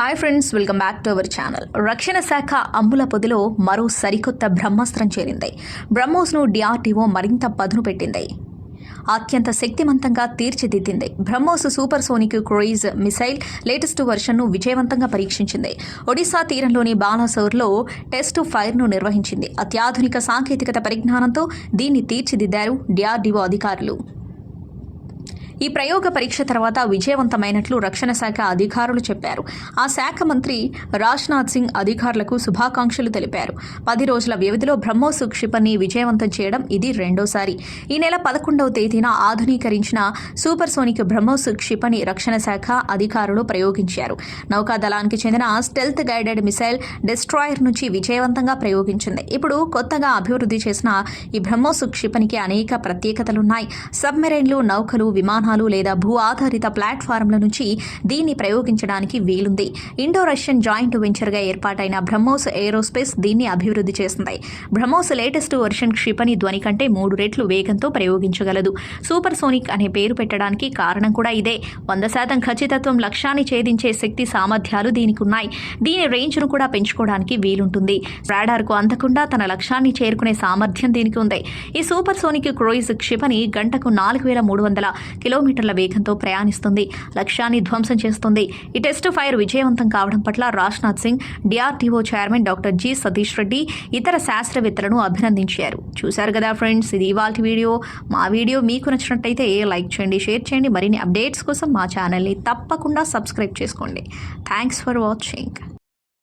Hi friends welcome back to our channel రక్షణ శాఖ అంబుల పొదిలో మరో సరికొత్త బ్రహ్మాస్త్రం చేరింది. బ్రహ్మోస్ను డిఆర్టీఓ మరింత పదును పెట్టింది. అత్యంత శక్తివంతంగా తీర్చిదిద్దింది. BrahMos supersonic cruise missile latest వర్షన్ను విజయవంతంగా పరీక్షించింది. ఒడిశా తీరంలోని బాలాసోర్లో టెస్ట్ ఫైర్ను నిర్వహించింది. అత్యాధునిక సాంకేతికత పరిజ్ఞానంతో దీన్ని తీర్చిదిద్దారు డిఆర్డీఓ అధికారులు. ఈ ప్రయోగ పరీక్ష తర్వాత విజయవంతమైనట్లు రక్షణ శాఖ అధికారులు చెప్పారు. ఆ శాఖ మంత్రి రాజ్నాథ్ సింగ్ అధికారులకు శుభాకాంక్షలు తెలిపారు. పది రోజుల వ్యవధిలో బ్రహ్మోస్ క్షిపణి విజయవంతం చేయడం ఇది రెండోసారి. ఈ నెల పదకొండవ తేదీన ఆధునీకరించిన సూపర్ సోనిక్ బ్రహ్మోస్ క్షిపణి రక్షణ శాఖ అధికారులు ప్రయోగించారు. నౌకాదళానికి చెందిన స్టెల్త్ గైడెడ్ మిసైల్ డెస్ట్రాయర్ నుంచి విజయవంతంగా ప్రయోగించింది. ఇప్పుడు కొత్తగా అభివృద్ధి చేసిన ఈ బ్రహ్మోస్ క్షిపణికి అనేక ప్రత్యేకతలున్నాయి. సబ్మెరైన్లు నౌకలు విమానాలు లేదా భూ ఆధారిత ప్లాట్ఫారంల నుంచి దీన్ని ప్రయోగించడానికి వీలుంది. ఇండో రష్యన్ జాయింట్ వెంచర్గా ఏర్పాటైన బ్రహ్మోస్ ఏరోస్పేస్ దీన్ని అభివృద్ధి చేసింది. బ్రహ్మోస్ లేటెస్ట్ వర్షన్ క్షిపణి ధ్వని కంటే మూడు రెట్లు వేగంతో ప్రయోగించగలదు. సూపర్ సోనిక్ అనే పేరు పెట్టడానికి కారణం కూడా ఇదే. వంద శాతం ఖచ్చితత్వం లక్ష్యాన్ని ఛేదించే శక్తి సామర్థ్యాలు దీనికి ఉన్నాయి దీని రేంజ్ను కూడా పెంచుకోవడానికి వీలుంటుంది. రాడార్కు అందకుండా తన లక్ష్యాన్ని చేరుకునే సామర్థ్యం దీనికి ఉంది. ఈ సూపర్ సోనిక్ క్రూయిజ్ క్షిపణి గంటకు నాలుగు వేల మూడు వందల కిలోమీటర్ల వేగంతో ప్రయాణిస్తుంది. లక్ష్యాన్ని ధ్వంసం చేస్తుంది. ఈ టెస్ట్ ఫైర్ విజయవంతం కావడం పట్ల Rajnath Singh DRDO chairman doctor G Satish Reddy ఇతర శాస్త్రవేత్తలను అభినందించారు. చూశారు కదా ఫ్రెండ్స్ ఇది ఇవాళ వీడియో. మా వీడియో మీకు నచ్చినట్టయితే లైక్ చేయండి షేర్ చేయండి. మరిన్ని అప్డేట్స్ కోసం మా ఛానల్ని తప్పకుండా సబ్స్క్రైబ్ చేసుకోండి. Thanks for watching.